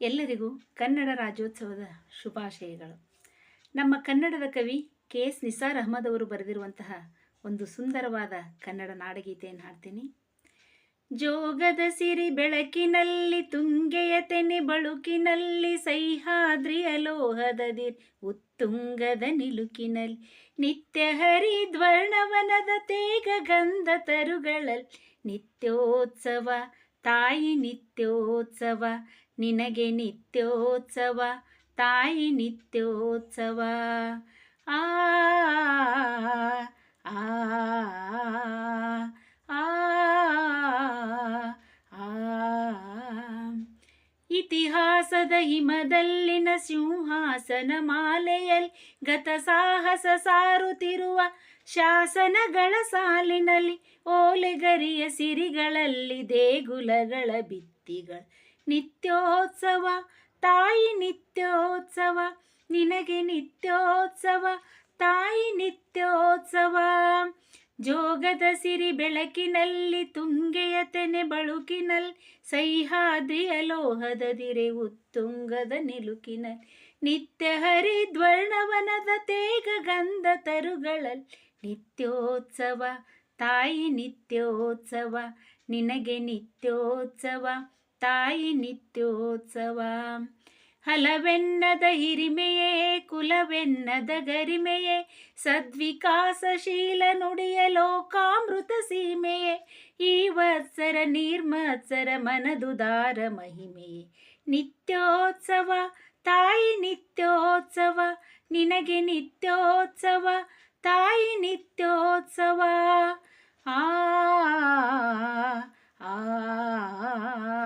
ಎಲ್ಲರಿಗೂ ಕನ್ನಡ ರಾಜ್ಯೋತ್ಸವದ ಶುಭಾಶಯಗಳು. ನಮ್ಮ ಕನ್ನಡದ ಕವಿ ಕೆ ಎಸ್ ನಿಸಾರ್ ಅಹಮದ್ ಅವರು ಬರೆದಿರುವಂತಹ ಒಂದು ಸುಂದರವಾದ ಕನ್ನಡ ನಾಡಗೀತೆಯನ್ನು ಹಾಡ್ತೀನಿ. ಜೋಗದ ಸಿರಿ ಬೆಳಕಿನಲ್ಲಿ, ತುಂಗೆಯ ತೆನೆ ಬಳುಕಿನಲ್ಲಿ ಸೈಹಾದ್ರಿಯ ಲೋಹದದಿರ್ ಉತ್ತುಂಗದ ನಿಲುಕಿನಲ್ಲಿ, ನಿತ್ಯ ಹರಿದ್ವರ್ಣವನದ ತೇಗ ಗಂಧ ತರುಗಳಲ್ಲಿ, ನಿತ್ಯೋತ್ಸವ ತಾಯಿ ನಿತ್ಯೋತ್ಸವ ನಿನಗೆ ನಿತ್ಯೋತ್ಸವ ತಾಯಿ ನಿತ್ಯೋತ್ಸವ. ಆ ಇತಿಹಾಸದ ಹಿಮದಲ್ಲಿನ ಸಿಂಹಾಸನ ಮಾಲೆಯಲ್ಲಿ ಗತ ಸಾಹಸ ಸಾರುತ್ತಿರುವ ಶಾಸನಗಳ ಸಾಲಿನಲ್ಲಿ ಓಲೆಗರಿಯ ಸಿರಿಗಳಲ್ಲಿ ದೇಗುಲಗಳ ಭಿತ್ತಿಗಳು ನಿತ್ಯೋತ್ಸವ, ತಾಯಿ ನಿತ್ಯೋತ್ಸವ, ನಿನಗೆ ನಿತ್ಯೋತ್ಸವ, ತಾಯಿ ನಿತ್ಯೋತ್ಸವ. ಜೋಗದ ಸಿರಿ ಬೆಳಕಿನಲ್ಲಿ, ತುಂಗೆಯ ತೆನೆ ಬಳುಕಿನಲ್ಲಿ ಸಹ್ಯಾದ್ರಿಯ ಲೋಹದದಿರೆ ಉತ್ತುಂಗದ ನಿಲುಕಿನಲ್ ನಿತ್ಯ ಹರಿದ್ವರ್ಣವನದ ತೇಗ ಗಂಧ ತರುಗಳಲ್ ನಿತ್ಯೋತ್ಸವ, ತಾಯಿ ನಿತ್ಯೋತ್ಸವ, ನಿನಗೆ ನಿತ್ಯೋತ್ಸವ, ತಾಯಿ ನಿತ್ಯೋತ್ಸವ. ಹಲವೆನ್ನದ ಹಿರಿಮೆಯೇ, ಕುಲವೆನ್ನದ ಗರಿಮೆಯೇ, ಸದ್ವಿಕಾಸಶೀಲ ನುಡಿಯ ಲೋಕಾಮೃತ ಸೀಮೆಯೇ, ಈ ವತ್ಸರ ನಿರ್ಮತ್ಸರ ಮನದುದಾರ ಮಹಿಮೆಯೇ. ನಿತ್ಯೋತ್ಸವ ತಾಯಿ ನಿತ್ಯೋತ್ಸವ, ನಿನಗೆ ನಿತ್ಯೋತ್ಸವ